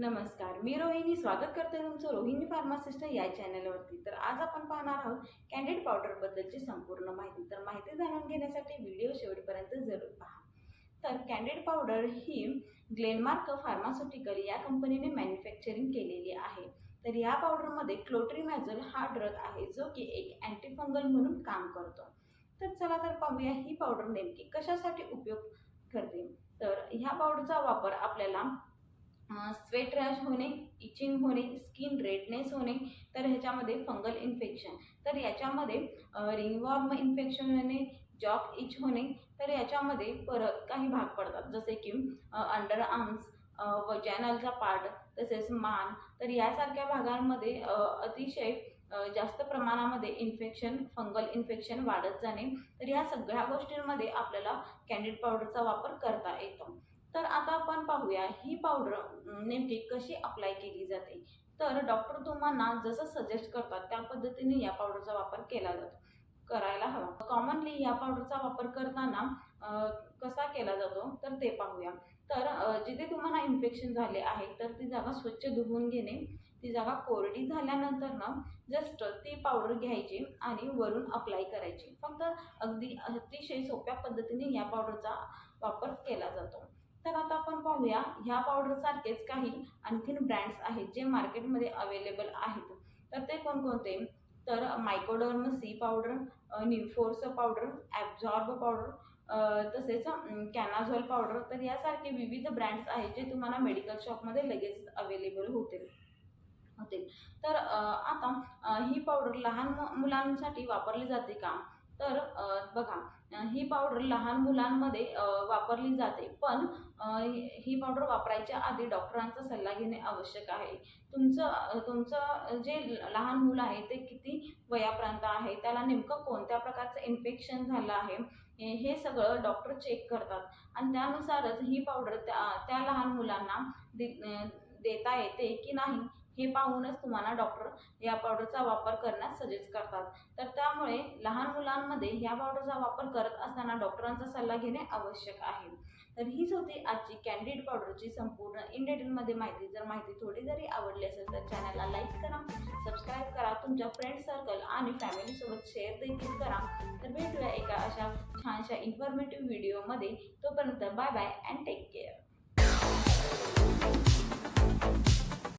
नमस्कार मी रोहिणी. स्वागत करते तुमचं रोहिणी फार्मासिस्ट या चॅनलवरती. तर आज आपण पाहणार आहोत कॅन्डेड पावडरबद्दलची संपूर्ण माहिती. तर माहिती जाणून घेण्यासाठी व्हिडिओ शेवटपर्यंत जरूर पहा. तर कॅन्डेड पावडर ही ग्लेनमार्क फार्मास्युटिकल या कंपनीने मॅन्युफॅक्चरिंग केलेली आहे. तर या पावडरमध्ये क्लोट्रीमॅझोल हा ड्रग आहे जो की एक अँटीफंगल म्हणून काम करतो. तर चला तर पाहूया ही पावडर नेमकी कशासाठी उपयोग करते. तर ह्या पावडरचा वापर आपल्याला स्वेट रॅश होणे इचिंग होणे स्किन रेडनेस होणे तर ह्याच्यामध्ये फंगल इन्फेक्शन तर याच्यामध्ये रिंगवॉर्म इन्फेक्शन होणे जॉक इच होणे तर याच्यामध्ये परत काही भाग पडतात. जसे की अंडर आर्म्स वजॅनलचा पार्ट तसेच मान तर यासारख्या भागांमध्ये अतिशय जास्त प्रमाणामध्ये इन्फेक्शन फंगल इन्फेक्शन वाढत जाणे. तर या सगळ्या गोष्टींमध्ये आपल्याला कॅन्डिड पावडरचा वापर करता येतो. तर आता आपण पाहूया ही पावडर नेमकी कशी अप्लाय केली जाते? तर डॉक्टर तुम्हाला जसं सजेस्ट करतात त्या पद्धतीने या पावडरचा वापर केला जातो करायला हवा. कॉमनली या पावडरचा वापर करताना कसा केला जातो? तर ते पाहूया. तर जिथे तुम्हाला इन्फेक्शन झाले आहे तर ती जागा स्वच्छ धुवून घेणे. ती जागा कोरडी झाल्यानंतर ना जस्ट ती पावडर घ्यायची आणि वरून अप्लाय करायची. फक्त अगदी अतिशय सोप्या पद्धतीने या पावडरचा वापर केला जातो. तर आता आपण पाहूया ह्या पावडरसारखेच काही आणखीन ब्रँड्स आहेत जे मार्केटमध्ये अवेलेबल आहेत. तर ते कोणकोणते? तर Mycoderm C powder Nuforce powder absorb powder तसेच कॅनाझॉल पावडर तर यासारखे विविध ब्रँड्स आहेत जे तुम्हाला मेडिकल शॉपमध्ये लगेच अवेलेबल होतील. होतील. तर आता ही पावडर लहान मु- मुलांसाठी वापरली जाते का? तर बघा ही पावडर लहान मुलांमध्ये वापरली जाते. पण ही पावडर वापरायच्या आधी डॉक्टरांचा सल्ला घेणे आवश्यक आहे. तुमचं तुमचं जे लहान मुलं आहे ते किती वयापर्यंत आहे त्याला नेमकं कोणत्या प्रकारचं इन्फेक्शन झालं आहे हे सगळं डॉक्टर चेक करतात. आणि त्यानुसारच ही पावडर त्या त्या लहान मुलांना दे देता येते की नाही हे पाहूनच तुम्हाला डॉक्टर या पावडरचा वापर करण्यास सजेस्ट करतात. तर त्यामुळे लहान मुलांमध्ये ह्या पावडरचा वापर करत असताना डॉक्टरांचा सल्ला घेणे आवश्यक आहे. तर हीच होती आजची कॅन्डिड पावडरची संपूर्ण इन डिटेलमध्ये माहिती. जर माहिती थोडी जरी आवडली असेल तर चॅनलला लाईक करा सबस्क्राईब करा तुमच्या फ्रेंड सर्कल आणि फॅमिलीसोबत शेअर देखील करा. तर भेटूया एका अशा छानशा इन्फॉर्मेटिव्ह व्हिडिओमध्ये तोपर्यंत bye bye and take care